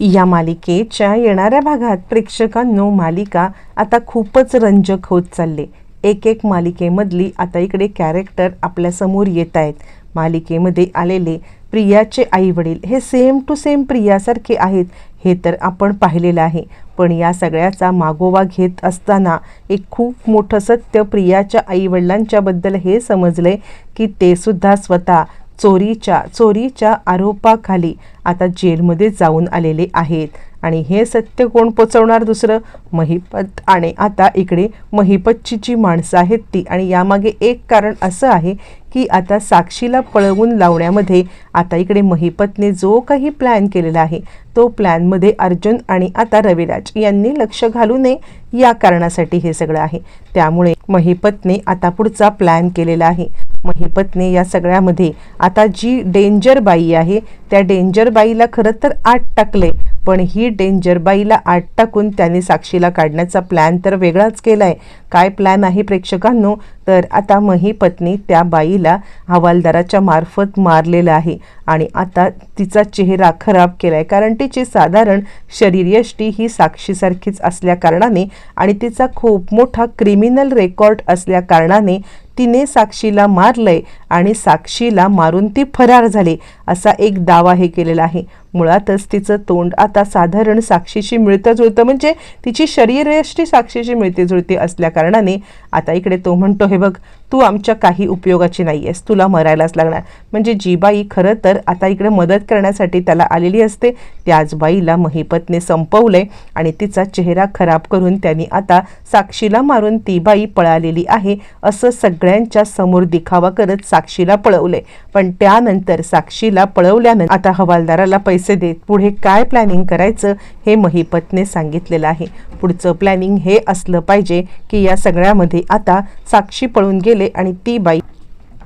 या मालिकेच्या येणाऱ्या भागात प्रेक्षकांनो मालिका आता खूपच रंजक होत चालले. एक एक मालिकेमधली आता इकडे कॅरेक्टर आपल्यासमोर येत आहेत. मालिकेमध्ये आलेले प्रियाचे आई वडील हे सेम टू सेम प्रियासारखे आहेत हे तर आपण पाहिलेलं आहे. पण या सगळ्याचा मागोवा घेत असताना एक खूप मोठं सत्य प्रियाच्या आईवडिलांच्याबद्दल हे समजलं आहे की ते सुद्धा स्वतः चोरीच्या चोरीच्या आरोपाखाली आता जेलमध्ये जाऊन आलेले आहेत. आणि हे सत्य कोण पोचवणार दुसरं? महिपत आणि आता इकडे महिपतची जी माणसं आहेत ती. आणि यामागे एक कारण असं आहे की आता साक्षीला पळवून लावण्यामध्ये आता इकडे महिपतने जो काही प्लॅन केलेला आहे तो प्लॅनमध्ये अर्जुन आणि आता रविराज यांनी लक्ष घालू नये या कारणासाठी हे सगळं आहे. त्यामुळे महिपतने आता पुढचा प्लॅन केलेला आहे. महिपतने या सगळ्यामध्ये. आता जी डेंजर बाई आहे त्या डेंजर बाईला खरं तर आत टाकले पण ही डेंजर बाईला आत टाकून त्यांनी साक्षीला काढण्याचा प्लॅन तर वेगळाच केला आहे काय प्लॅन आहे प्रेक्षकांनो? तर आता महिपत्नी त्या बाईला हवालदाराच्या मार्फत मारलेलं आहे. आणि आता तिचा चेहरा खराब केला आहे कारण तिची साधारण शरीरयष्टी ही साक्षीसारखीच असल्याकारणाने आणि तिचा खूप मोठा क्रिमिनल रेकॉर्ड असल्याकारणाने तिने साक्षीला मारलंय आणि साक्षीला मारून ती फरार झाली असा एक दावा हे केलेला आहे. मुळातच तिचं तोंड आता साधारण साक्षीशी मिळतं जुळतं म्हणजे तिची शरीरयष्टी साक्षीशी मिळते जुळते असल्या कारणाने आता इकडे तो म्हणतो हे बघ तू आमच्या काही उपयोगाची नाही आहेस. तुला मरायलाच लागणार. म्हणजे जी बाई खरं तर आता इकडे मदत करण्यासाठी त्याला आलेली असते. त्याच बाईला महिपतने संपवलंय आणि तिचा चेहरा खराब करून त्यांनी आता साक्षीला मारून ती बाई पळालेली आहे असं सगळ्यांच्या समोर दिखावा करत साक्षीला पळवले पण त्यानंतर साक्षीला पळवल्यानंतर आता हवालदाराला पैसे देत पुढे काय प्लॅनिंग करायचं हे महिपतने सांगितलेलं आहे. पुढचं प्लॅनिंग हे असलं पाहिजे की या सगळ्यामध्ये आता साक्षी पळून गेले आणि ती बाई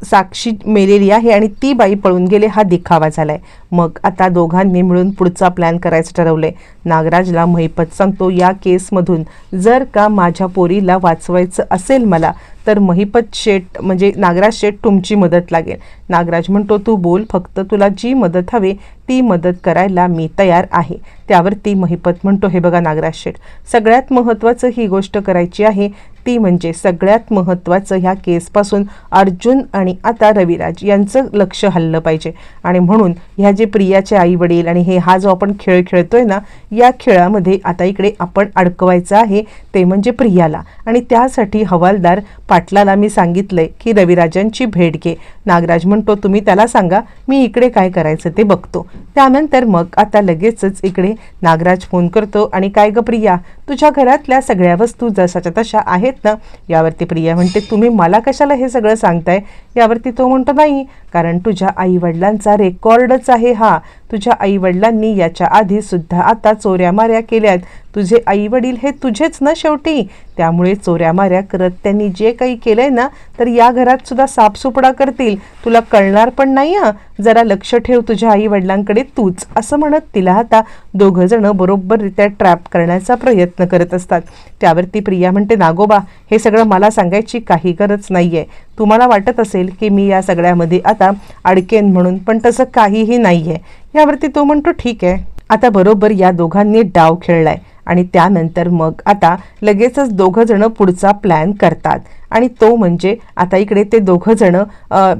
साक्षी मेलेली आहे आणि ती बाई पळून गेले. हा दिखावा झालाय. मग आता दोघांनी मिळून पुढचा प्लॅन करायचं ठरवलंय. नागराजला महिपत सांगतो या केसमधून जर का माझ्या पोरीला वाचवायचं असेल मला तर महिपत शेठ म्हणजे नागराज शेठ तुमची मदत लागेल. नागराज म्हणतो तू बोल फक्त तुला जी मदत हवी ती मदत करायला मी तयार आहे. त्यावरती महिपत म्हणतो हे बघा नागराज शेठ सगळ्यात महत्त्वाचं ही गोष्ट करायची आहे ती म्हणजे सगळ्यात महत्त्वाचं ह्या केसपासून अर्जुन आणि आता रविराज यांचं लक्ष हल्लं पाहिजे. आणि म्हणून ह्या जे प्रियाचे आई वडील आणि हे हा जो आपण खेळ खेळतोय ना या खेळामध्ये आता इकडे आपण अडकवायचं आहे ते म्हणजे प्रियाला. आणि त्यासाठी हवालदार पाटलाला मी सांगितलंय की रविराजांची भेट घे. नागराज म्हणतो तुम्ही त्याला सांगा मी इकडे काय करायचं ते बघतो. त्यानंतर मग आता लगेचच इकडे नागराज फोन करतो आणि काय ग प्रिया तुझ्या घरातल्या सगळ्या वस्तू जशाच्या तशा आहेत? ना? यावरती प्रिया म्हणते तुम्ही मला कशाला हे सगळं सांगताय? यावरती तो म्हणतो नाही कारण तुझ्या आईवडिलांचा रेकॉर्डच आहे हा. तुझ्या आईवडिलांनी याच्या आधी सुद्धा आता चोऱ्या माऱ्या केल्यात. तुझे आईवडील हे तुझेच ना शेवटी? त्यामुळे चोऱ्या माऱ्या करत त्यांनी जे काही केलंय ना तर या घरात सुद्धा साफसुपडा करतील. तुला कळणार पण नाही हा जरा लक्ष ठेव तुझ्या आई वडिलांकडे तूच. असं म्हणत तिला आता दोघं जण बरोबररित्या ट्रॅप करण्याचा प्रयत्न करत असतात. त्यावरती प्रिया म्हणते नागोबा हे सगळं मला सांगायची काही गरज नाहीये. तुम्हाला वाटत असेल की मी या सगळ्यामध्ये आता अडकेन म्हणून पण तसं काहीही नाही आहे यावरती तो म्हणतो ठीक आहे. आता बरोबर या दोघांनी डाव खेळलाय आणि त्यानंतर मग आता लगेचच दोघं जण पुढचा प्लॅन करतात. आणि तो म्हणजे आता इकडे ते दोघं जण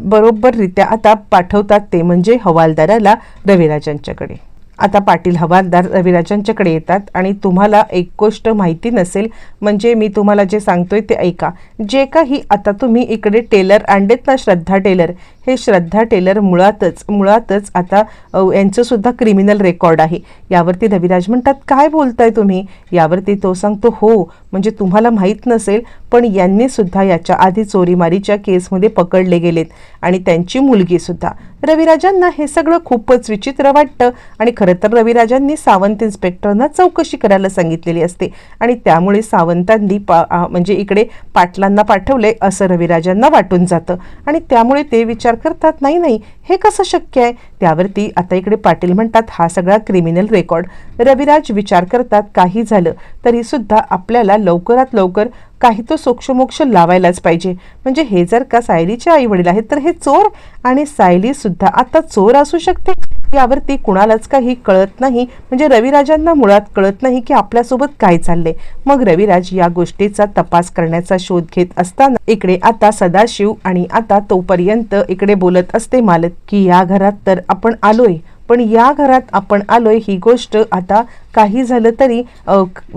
बरोबररित्या आता पाठवतात ते म्हणजे हवालदाराला रविराजांच्याकडे. आता पाटील हवालदार रविराजांच्याकडे येतात आणि तुम्हाला एक गोष्ट माहिती नसेल म्हणजे मी तुम्हाला जे सांगतोय ते ऐका. जे काही आता तुम्ही इकडे टेलर आणलेत ना श्रद्धा टेलर हे श्रद्धा टेलर मुळातच मुळातच आता यांचंसुद्धा क्रिमिनल रेकॉर्ड आहे. यावरती रविराज म्हणतात काय बोलताय तुम्ही? यावरती तो सांगतो हो म्हणजे तुम्हाला माहीत नसेल पण यांनीसुद्धा याच्या आधी चोरीमारीच्या केसमध्ये पकडले गेलेत आणि त्यांची मुलगीसुद्धा रविराजांना हे सगळं खूपच विचित्र वाटतं आणि खरं तर रविराजांनी सावंत इन्स्पेक्टरना चौकशी करायला सांगितलेली असते. आणि त्यामुळे सावंतांनी पा म्हणजे इकडे पाटलांना पाठवले असं रविराजांना वाटून जातं. आणि त्यामुळे ते विचार करतात नाही नाही हे कसं शक्य आहे? त्यावरती आता इकडे पाटील म्हणतात हा सगळा क्रिमिनल रेकॉर्ड रविराज विचार करतात काही झालं तरी सुद्धा आपल्याला लवकरात लवकर काही तो सोक्षमोक्ष लावायलाच पाहिजे. म्हणजे हे जर का सायलीचे आई वडील आहेत तर हे चोर आणि सायली सुद्धा आता चोर असू शकते? यावरती कुणालाच काही कळत नाही. म्हणजे रविराजांना मुळात कळत नाही की आपल्यासोबत काय चाललंय. मग रविराज या गोष्टीचा तपास करण्याचा शोध घेत असताना इकडे आता सदाशिव आणि आता तोपर्यंत इकडे बोलत असते मालक की या घरात तर आपण आलोय पण या घरात आपण आलोय ही गोष्ट आता काही झालं तरी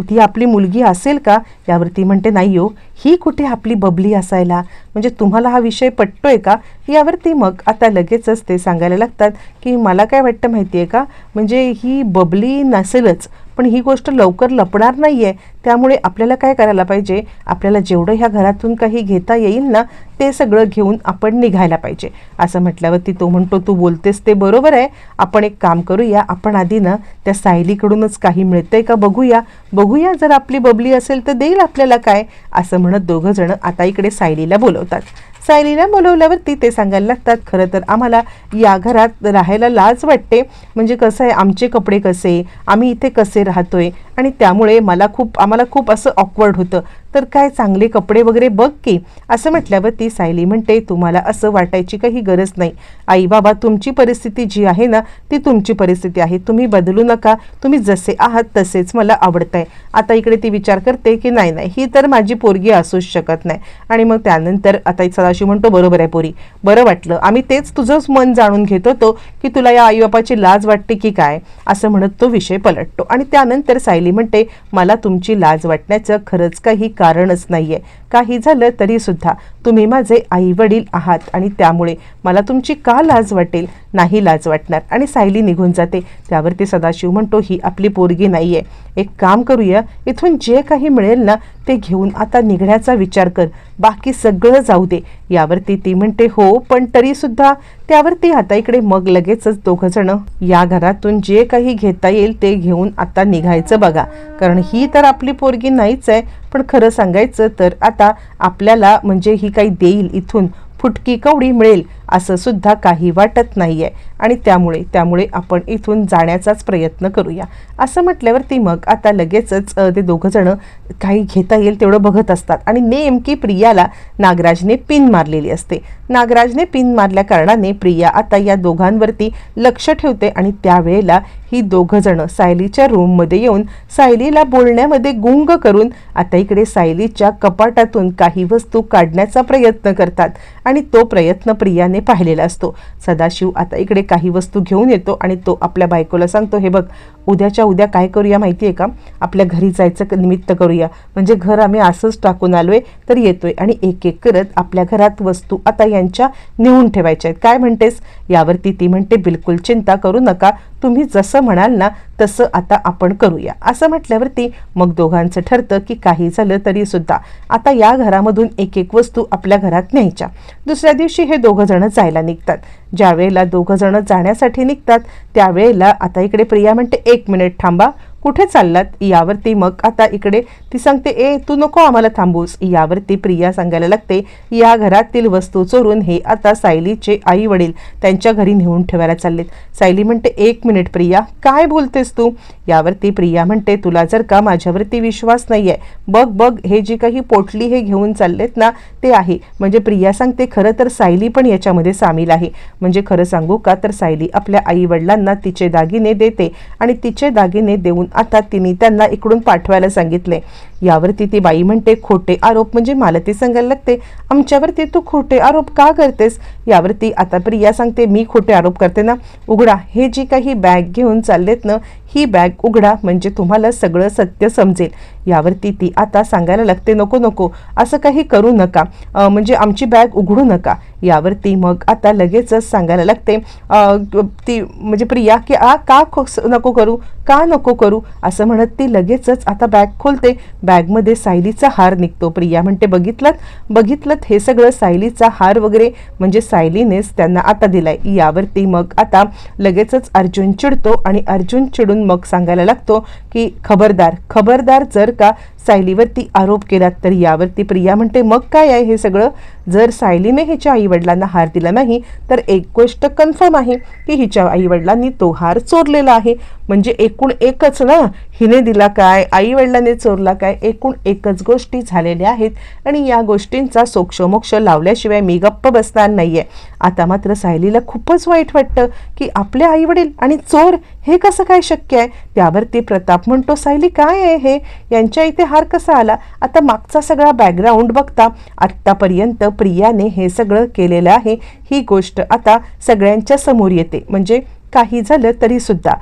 ती आपली मुलगी असेल का? यावरती म्हणते नाही हो ही कुठे आपली बबली असायला? म्हणजे तुम्हाला हा विषय पटतोय का? यावरती मग आता लगेचच ते सांगायला लागतात की मला काय वाटतं माहिती आहे का? म्हणजे ही बबली नसेलच पण ही गोष्ट लवकर लपणार नाही आहे त्यामुळे आपल्याला काय करायला पाहिजे? आपल्याला जेवढं ह्या घरातून काही घेता येईल ना ते सगळं घेऊन आपण निघायला पाहिजे. असं म्हटल्यावरती तो म्हणतो तू बोलतेस ते बरोबर आहे. आपण एक काम करूया. आपण आधी ना त्या सायलीकडूनच काही मिळतंय का बघूया. बघूया जर आपली बबली असेल तर देईल आपल्याला काय? असं म्हणत दोघं जण आता इकडे सायलीला बोलवतात. सायलीला बोलवल्यावरती ते सांगायला लागतात खरं तर आम्हाला या घरात राहायला लाज वाटते. म्हणजे कसं आहे आमचे कपडे कसे? आम्ही इथे कसे राहतोय? आणि त्यामुळे मला खूप आम्हाला खूप असं ऑकवर्ड होतं. तर काय चांगले कपडे वगैरे बघ की. असं म्हटल्यावर ती सायली म्हणते तुम्हाला असं वाटायची काही गरज नाही. आई बाबा तुमची परिस्थिती जी आहे ना ती तुमची परिस्थिती आहे. तुम्ही बदलू नका. तुम्ही जसे आहात तसेच मला आवडतंय. आता इकडे ती विचार करते की नाही नाही ही तर माझी पोरगी असूच शकत नाही. आणि मग त्यानंतर आता सदाशिव म्हणतो बरोबर आहे पोरी. बरं वाटलं. आम्ही तेच तुझंच मन जाणून घेत होतो की तुला या आईबापाची लाज वाटते की काय? असं म्हणत तो विषय पलटतो. आणि त्यानंतर सायली म्हणते मला तुमची लाज वाटण्याचं खरंच काही कारणच नाही आहे काही झालं तरी सुद्धा तुम्ही माझे आई वडील आहात आणि त्यामुळे मला तुमची का लाज वाटेल? नाही लाज वाटणार. आणि सायली निघून जाते. त्यावरती सदाशिव म्हणतो ही आपली पोरगी नाही आहे एक काम करूया. इथून जे काही मिळेल ना ते घेऊन आता निघण्याचा विचार कर. बाकी सगळं जाऊ दे. यावरती ती म्हणते हो पण तरीसुद्धा त्यावरती आता इकडे मग लगेचच दोघं जण या घरातून जे काही घेता येईल ते घेऊन आता निघायचं बघा. कारण ही तर आपली पोरगी नाहीच आहे. पण खरं सांगायचं तर आता आपल्याला म्हणजे ही काही देईल इथून फुटकी कवडी मिळेल असं सुद्धा काही वाटत नाही आहे आणि त्यामुळे त्यामुळे आपण इथून जाण्याचाच प्रयत्न करूया. असं म्हटल्यावरती मग आता लगेचच ते दोघंजणं काही घेता येईल तेवढं बघत असतात. आणि नेमकी प्रियाला नागराजने पिन मारलेली असते. नागराजने पिन मारल्या कारणाने प्रिया आता या दोघांवरती लक्ष ठेवते आणि त्यावेळेला ही दोघं जण सायलीच्या रूममध्ये येऊन सायलीला बोलण्यामध्ये गुंग करून आता इकडे सायलीच्या कपाटातून काही वस्तू काढण्याचा प्रयत्न करतात आणि तो प्रयत्न प्रियाने पाहिलेला असतो. सदाशिव आता इकडे काही वस्तू घेऊन येतो आणि तो आपल्या बायकोला सांगतो हे बघ उद्याच्या उद्या काय करूया माहिती आहे का? आपल्या घरी जायचं निमित्त करूया. म्हणजे घर आम्ही असंच टाकून आलो आहे तर येतोय. आणि एक एक करत आपल्या घरात वस्तू आता यांच्या नेऊन ठेवायच्या आहेत. काय म्हणतेस? यावरती ती म्हणते बिलकुल चिंता करू नका. तुम्ही जसं म्हणाल ना तसं आता आपण करूया. असं म्हटल्यावरती मग दोघांचं ठरतं की काही झालं तरी सुद्धा. आता या घरामधून एक एक वस्तू आपल्या घरात न्यायच्या. दुसऱ्या दिवशी हे दोघं जण जायला निघतात. ज्या वेळेला दोघंजणं जाण्यासाठी निघतात त्यावेळेला आता इकडे प्रिया म्हणते एक मिनिट थांबा कुठे चाललात? यावरती मग आता इकडे. ती सांगते ए तू नको आम्हाला थांबूस. यावरती प्रिया सांगायला लागते या घरातील वस्तू चोरून हे आता सायलीचे आई वडील त्यांच्या घरी नेऊन ठेवायला चाललेत. सायली म्हणते एक मिनिट प्रिया काय बोलतेस तू? यावरती प्रिया म्हणते तुला जर का माझ्यावरती विश्वास नाही आहे बघ बघ हे जी काही पोटली हे घेऊन चाललेत ना ते आहे. म्हणजे प्रिया सांगते खरं तर सायली पण याच्यामध्ये सामील आहे. म्हणजे खरं सांगू का तर सायली आपल्या आई वडिलांना तिचे दागिने देते आणि तिचे दागिने देऊन आता तिने त्यांना इकडून पाठवायला सांगितले. यावरती ती बाई म्हणते खोटे आरोप म्हणजे मला ते सांगायला लागते. आमच्यावरती तू खोटे आरोप का करतेस? यावरती आता प्रिया सांगते मी खोटे आरोप करते ना. उघडा हे जी काही बॅग घेऊन चाललेत ना ही बॅग उघडा म्हणजे तुम्हाला सगळं सत्य समजेल. यावरती ती आता सांगायला लागते नको नको असं काही करू नका. म्हणजे आमची बॅग उघडू नका. यावरती मग आता लगेचच सांगायला लागते ती म्हणजे प्रिया की आ का खो- नको करू? का नको करू? असं म्हणत ती लगेचच आता बॅग खोलते. बॅगमध्ये सायलीचा हार निघतो. प्रिया म्हणते बघितलं? बघितलं? हे सगळं सायलीचा हार वगैरे म्हणजे सायलीनेच त्यांना आता दिलाय. यावरती मग आता लगेचच अर्जुन चिडतो आणि अर्जुन चिडून मग सांगायला लागतो की खबरदार खबरदार जर का सायलीवरती आरोप केला तर यावरती प्रिया म्हणते मग काय आहे हे सगळं? जर सायलीने हिच्या आईवडिलांना हार दिला नाही तर एक गोष्ट कन्फर्म आहे की हिच्या आईवडिलांनी तो हार चोरलेला आहे. म्हणजे एकूण एकच ना? हिने दिला काय? आई वडिलांनी चोरला काय? एकूण एकच गोष्टी झालेल्या आहेत. आणि या गोष्टींचा सोक्षमोक्ष लावल्याशिवाय मी गप्प बसणार नाही आहे आता मात्र सायलीला खूपच वाईट वाटतं की आपले आई वडील आणि चोर हे कसं काय शक्य आहे? त्यावरती प्रताप म्हणतो सायली काय आहे हे? यांच्या इथे हार कसा आला? आता मागचा सगळा बॅकग्राऊंड बघता. आत्तापर्यंत प्रियाने हे सगळं केलेलं आहे. ही गोष्ट आता सगळ्यांच्या समोर येते. म्हणजे काही झालं तरी सुद्धा.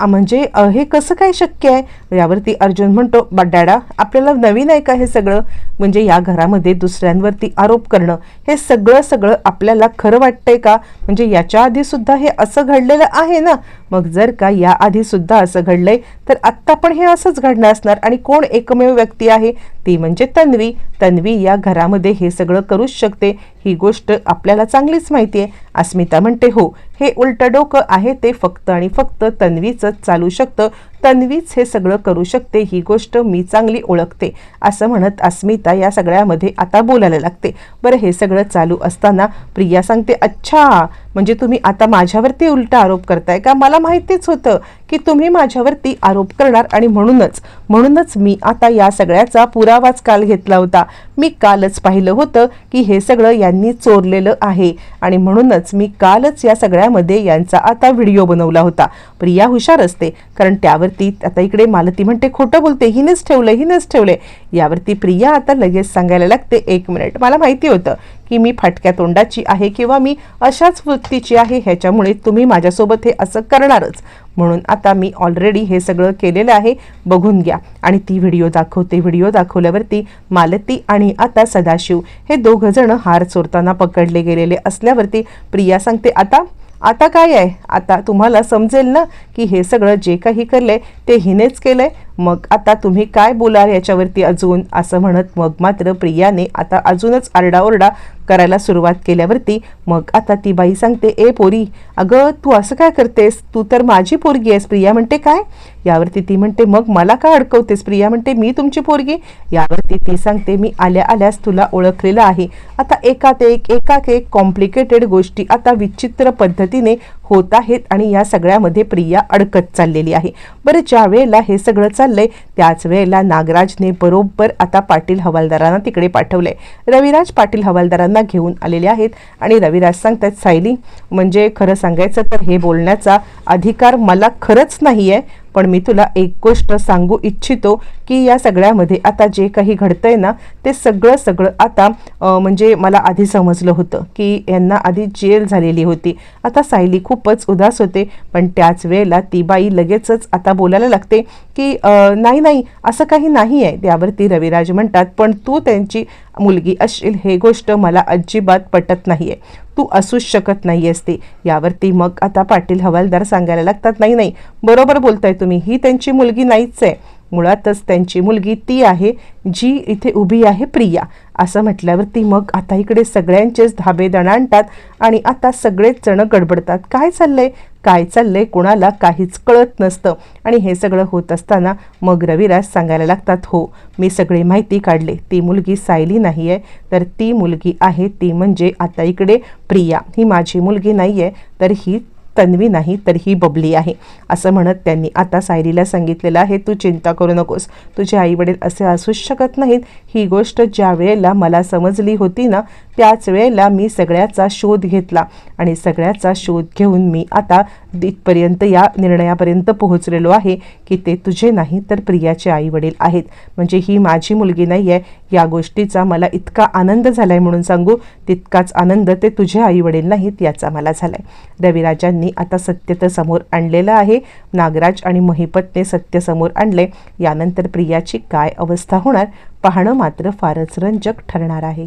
म्हणजे हे कसं काय शक्य आहे? यावरती अर्जुन म्हणतो डॅडा आपल्याला नवीन आहे का हे सगळं? म्हणजे या घरामध्ये दुसऱ्यांवरती आरोप करणं हे सगळं सगळं आपल्याला खरं वाटतंय का? म्हणजे याच्या आधी सुद्धा हे असं घडलेलं आहे ना? मग जर का या आधी सुद्धा असं घडलंय तर आत्ता पण हे असंच घडणं असणार. आणि कोण एकमेव व्यक्ती आहे? ती म्हणजे तन्वी. तन्वी या घरामध्ये हे सगळं करूच शकते. ही गोष्ट आपल्याला चांगलीच माहिती आहे. अस्मिता म्हणते हो हे उलटं डोकं आहे ते फक्त आणि फक्त तन्वीचंच चालू शकतं. तन्वीच हे सगळं करू शकते ही गोष्ट मी चांगली ओळखते असं म्हणत अस्मिता या सगळ्यामध्ये आता बोलायला लागते. बरं हे सगळं चालू असताना प्रिया सांगते अच्छा म्हणजे तुम्ही आता माझ्यावरती उलटा आरोप करताय का? मला माहितीच होतं की तुम्ही माझ्यावरती आरोप करणार आणि म्हणूनच म्हणूनच मी आता या सगळ्याचा पुरावाच काल घेतला होता. मी कालच पाहिलं होतं की हे सगळं यांनी चोरलेलं आहे आणि म्हणूनच मी कालच या सगळ्यामध्ये यांचा आता व्हिडिओ बनवला होता. प्रिया हुशार असते कारण त्यावरती आता इकडे मालती म्हणते खोटं बोलते हिनेच ठेवलं हिनेच ठेवले यावरती प्रिया आता लगेच सांगायला लागते एक मिनिट मला माहिती होतं की मी फाटक्या तोंडाची आहे किंवा मी अशाच वृत्तीची आहे ह्याच्यामुळे तुम्ही माझ्यासोबत हे असं करणारच. म्हणून आता मी ऑलरेडी हे सगळं केलेलं आहे. बघून घ्या. आणि ती व्हिडिओ दाखवते व्हिडिओ दाखवल्यावरती मालती आणि आता सदाशिव हे दोघं जण हार चोरताना पकडले गेलेले असल्यावरती प्रिया सांगते आता आता काय आहे? आता तुम्हाला समजेल ना की हे सगळं जे काही केलंय ते हिनेच केलंय. मग आता तुम्ही काय बोलाल याच्यावरती अजून? असं म्हणत मग मात्र प्रियाने आता अजूनच आरडाओरडा करायला सुरुवात केल्यावरती मग आता ती बाई सांगते ए पोरी अगं तू असं काय करतेस? तू तर माझी पोरगी आहेस प्रिया म्हणते काय? यावरती ती म्हणते मग मला का अडकवतेस प्रिया? म्हणते मी तुमची पोरगी. यावरती ती सांगते मी आल्या आल्यास तुला ओळखलेलं आहे. आता एकात एक एकाक एक कॉम्प्लिकेटेड गोष्टी आता विचित्र पद्धतीने होत आहेत आणि या सगळ्यामध्ये प्रिया अडकत चाललेली आहे. बरं ज्या वेळेला हे सगळं चाललंय त्याच वेळेला नागराजने बरोबर आता पाटील हवालदारांना तिकडे पाठवलंय. रविराज पाटील हवालदारांना घेऊन आलेले आहेत आणि रविराज सांगतात सायली म्हणजे खरं सांगायचं तर हे बोलण्याचा अधिकार मला खरंच नाही आहे पण मी तुला एक गोष्ट सांगू इच्छितो की या सगळ्यामध्ये आता जे काही घडतंय ना ते सगळं सगळं आता म्हणजे मला आधी समजलं होतं की यांना आधी जेल झालेली होती. आता सायली खूपच उदास होते पण त्याच वेळेला ती बाई लगेचच आता बोलायला लागते. की नाही नाही असं काही नाही आहे त्यावरती रविराज म्हणतात पण तू त्यांची मुलगी असशील हे गोष्ट मला अजिबात पटत नाही आहे तू असूच शकत नाही असते यावरती मग आता पाटील हवालदार सांगायला लागतात नाही नाही बरोबर बोलताय तुम्ही. ही त्यांची मुलगी नाहीच आहे. मुळातच त्यांची मुलगी ती आहे जी इथे उभी आहे प्रिया. असं म्हटल्यावरती मग आता इकडे सगळ्यांचेच धाबे दणाणतात आणि आता सगळेच जण गडबडतात. काय चाललंय? काय चाललंय कोणाला काहीच कळत नसतं. आणि हे सगळं होत असताना मग रविराज सांगायला लागतात हो मी सगळी माहिती काढले. ती मुलगी सायली नाही आहे तर ती मुलगी आहे ती म्हणजे आता इकडे प्रिया. ही माझी मुलगी नाही आहे तर ही तन्वी नाही तर ही बबली आहे. असं म्हणत त्यांनी आता सायलीला सांगितलेलं आहे तू चिंता करू नकोस. तुझे आईवडील असे असूच शकत नाहीत. ही गोष्ट ज्या वेळेला मला समजली होती ना त्याच वेळेला मी सगळ्याचा शोध घेतला. आणि सगळ्याचा शोध घेऊन मी आता इथपर्यंत या निर्णयापर्यंत पोहोचलेलो आहे की ते तुझे नाही तर प्रियाचे आईवडील आहेत. म्हणजे ही माझी मुलगी नाही आहे या गोष्टीचा मला इतका आनंद झालाय म्हणून सांगू तितकाच आनंद ते तुझे आईवडील नाहीत याचा मला झालाय. रविराजांनी आता सत्य तर समोर आणलेलं आहे नागराज आणि महिपतने सत्य समोर आणले यानंतर प्रियाची काय अवस्था होणार पाहणं मात्र फारच रंजक ठरणार आहे.